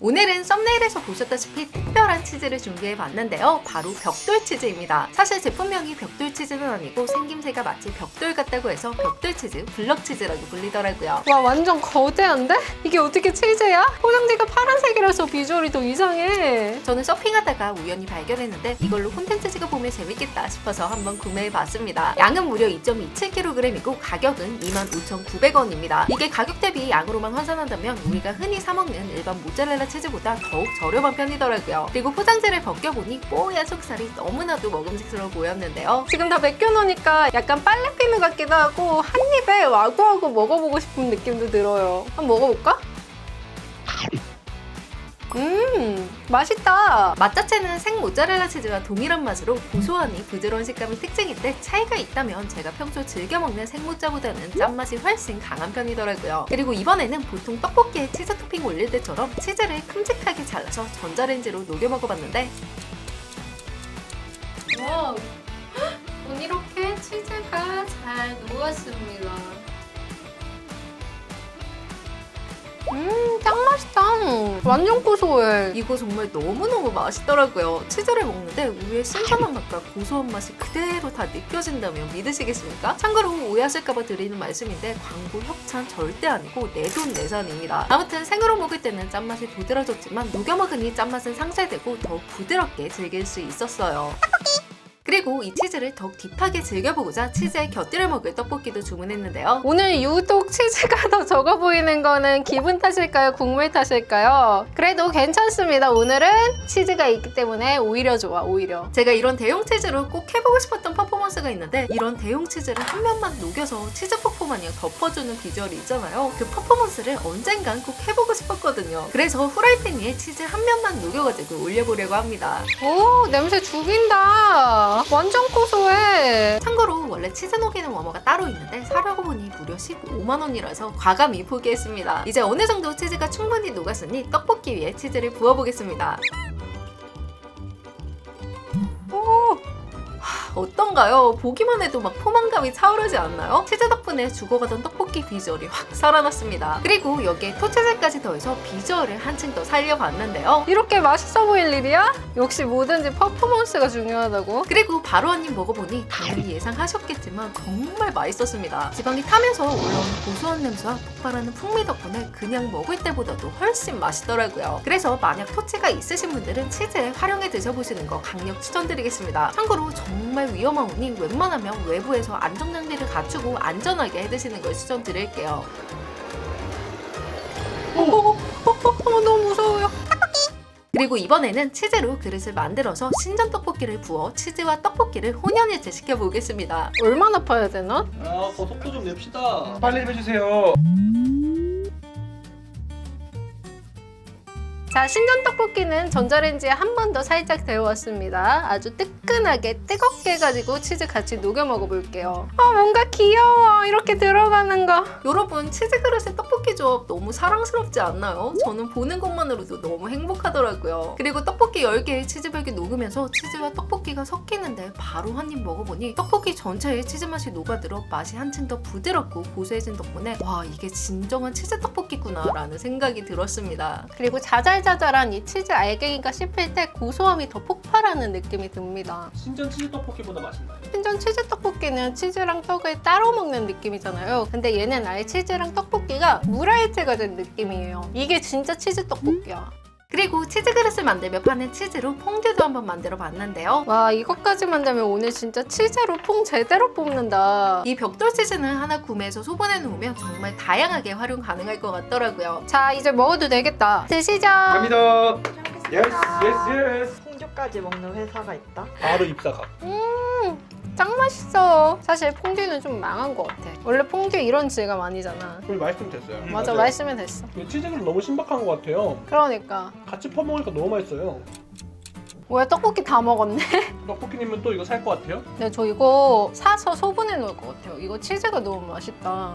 오늘은 썸네일에서 보셨다시피 특별한 치즈를 준비해 봤는데요. 바로 벽돌 치즈입니다. 사실 제품명이 벽돌 치즈는 아니고 생김새가 마치 벽돌 같다고 해서 벽돌 치즈, 블럭 치즈라고 불리더라고요. 와 완전 거대한데? 이게 어떻게 치즈야? 포장지가 파란색이라서 비주얼이 더 이상해. 저는 서핑하다가 우연히 발견했는데 이걸로 콘텐츠 찍어보면 재밌겠다 싶어서 한번 구매해 봤습니다. 양은 무려 2.27kg이고 가격은 25,900원입니다. 이게 가격 대비 양으로만 환산한다면 우리가 흔히 사 먹는 일반 모짜렐라 치즈보다 더욱 저렴한 편이더라고요. 그리고 포장지를 벗겨보니 뽀얀 속살이 너무나도 먹음직스러워 보였는데요. 지금 다 벗겨놓으니까 약간 빨래 피누 같기도 하고 한 입에 와구와구 먹어보고 싶은 느낌도 들어요. 한번 먹어볼까? 음 맛있다. 맛 자체는 생 모짜렐라 치즈와 동일한 맛으로 고소하니 부드러운 식감이 특징인데 차이가 있다면 제가 평소 즐겨 먹는 생모짜보다는 짠맛이 훨씬 강한 편이더라고요. 그리고 이번에는 보통 떡볶이에 치즈 토핑 올릴 때처럼 치즈를 큼직하게 잘라서 전자레인지로 녹여 먹어봤는데 와, 온 이렇게 치즈가 잘 녹았습니다. 음, 짱 완전 고소해. 이거 정말 너무너무 맛있더라고요. 치즈를 먹는데 우유의 신선한 맛과 고소한 맛이 그대로 다 느껴진다면 믿으시겠습니까? 참고로 오해하실까봐 드리는 말씀인데 광고 협찬 절대 아니고 내 돈 내산입니다. 아무튼 생으로 먹을 때는 짠맛이 도드라졌지만 녹여 먹으니 짠맛은 상쇄되고 더욱 부드럽게 즐길 수 있었어요. 그리고 이 치즈를 더욱 딥하게 즐겨보고자 치즈에 곁들여 먹을 떡볶이도 주문했는데요. 오늘 유독 치즈가 더 적어 보이는 거는 기분 탓일까요? 국물 탓일까요? 그래도 괜찮습니다. 오늘은 치즈가 있기 때문에 오히려 좋아, 오히려. 제가 이런 대용 치즈로 꼭 해보고 싶었던 퍼포먼스가 있는데 이런 대용 치즈를 한 면만 녹여서 치즈 퍼포 마냥 덮어주는 비주얼이 있잖아요. 그 퍼포먼스를 언젠간 꼭 해보고 싶었거든요. 그래서 후라이팬 위에 치즈 한 면만 녹여가지고 올려보려고 합니다. 오, 냄새 죽인다. 완전 고소해. 참고로 원래 치즈 녹이는 워머가 따로 있는데 사려고 보니 무려 15만 원이라서 과감히 포기했습니다. 이제 어느 정도 치즈가 충분히 녹았으니 떡볶이 위에 치즈를 부어보겠습니다. 오, 어떤가요? 보기만 해도 막 포만감이 차오르지 않나요? 치즈 덕분에 죽어가던 떡볶이 비주얼이 확 살아났습니다. 그리고 여기에 토치즈까지 더해서 비주얼을 한층 더 살려봤는데요. 이렇게 맛있어 보일 일이야? 역시 뭐든지 퍼포먼스가 중요하다고. 그리고 바로 한 입 먹어보니 당연히 예상하셨겠지만 정말 맛있었습니다. 지방이 타면서 올라오는 고소한 냄새와 폭발하는 풍미 덕분에 그냥 먹을 때보다도 훨씬 맛있더라고요. 그래서 만약 토치가 있으신 분들은 치즈에 활용해 드셔보시는 거 강력 추천드리겠습니다. 참고로 정말 위험한 우니 웬만하면 외부에서 안전장비를 갖추고 안전하게 해 드시는 걸 추천 드릴게요. 어, 어, 어, 너무 무서워요. 그리고 이번에는 치즈로 그릇을 만들어서 신전 떡볶이를 부어 치즈와 떡볶이를 혼연일체 시켜보겠습니다. 얼마나 파야 되나? 아, 더 속도 좀 냅시다. 빨리 좀 해주세요. 자, 신전 떡볶이는 전자레인지에 한 번 더 살짝 데워왔습니다. 아주 뜨끈하게 뜨겁게 해가지고 치즈 같이 녹여 먹어볼게요. 아, 뭔가 귀여워. 이렇게 들어가는 거. 여러분 치즈 그릇의 떡볶이 조합 너무 사랑스럽지 않나요? 저는 보는 것만으로도 너무 행복하더라고요. 그리고 떡볶이 10개의 치즈벽이 녹으면서 치즈와 떡볶이가 섞이는데 바로 한 입 먹어보니 떡볶이 전체에 치즈 맛이 녹아들어 맛이 한층 더 부드럽고 고소해진 덕분에 와 이게 진정한 치즈 떡볶이구나 라는 생각이 들었습니다. 그리고 자잘 자잘한 이 치즈 알갱이가 씹힐 때 고소함이 더 폭발하는 느낌이 듭니다. 신전 치즈 떡볶이보다 맛있나요? 신전 치즈 떡볶이는 치즈랑 떡을 따로 먹는 느낌이잖아요. 근데 얘는 아예 치즈랑 떡볶이가 물화일체가 된 느낌이에요. 이게 진짜 치즈 떡볶이야. 그리고 치즈 그릇을 만들며 파는 치즈로 퐁듀도 한번 만들어 봤는데요. 와 이것까지 만들면 오늘 진짜 치즈로 퐁 제대로 뽑는다. 이 벽돌 치즈는 하나 구매해서 소분해 놓으면 정말 다양하게 활용 가능할 것 같더라고요. 자 이제 먹어도 되겠다. 드시죠. 갑니다. 예스, 예스, 예스. 퐁듀까지 먹는 회사가 있다? 바로 입사 가. 짱 맛있어. 사실 퐁듀는 좀 망한 것 같아. 원래 퐁듀 이런 질감 아니잖아. 우리 맛있으면 됐어요. 맞아 맛있으면 됐어. 치즈는 너무 신박한 것 같아요. 그러니까 같이 퍼먹으니까 너무 맛있어요. 뭐야 떡볶이 다 먹었네. 떡볶이님은 또 이거 살 것 같아요? 근데 저 이거 사서 소분해 놓을 것 같아요. 이거 치즈가 너무 맛있다.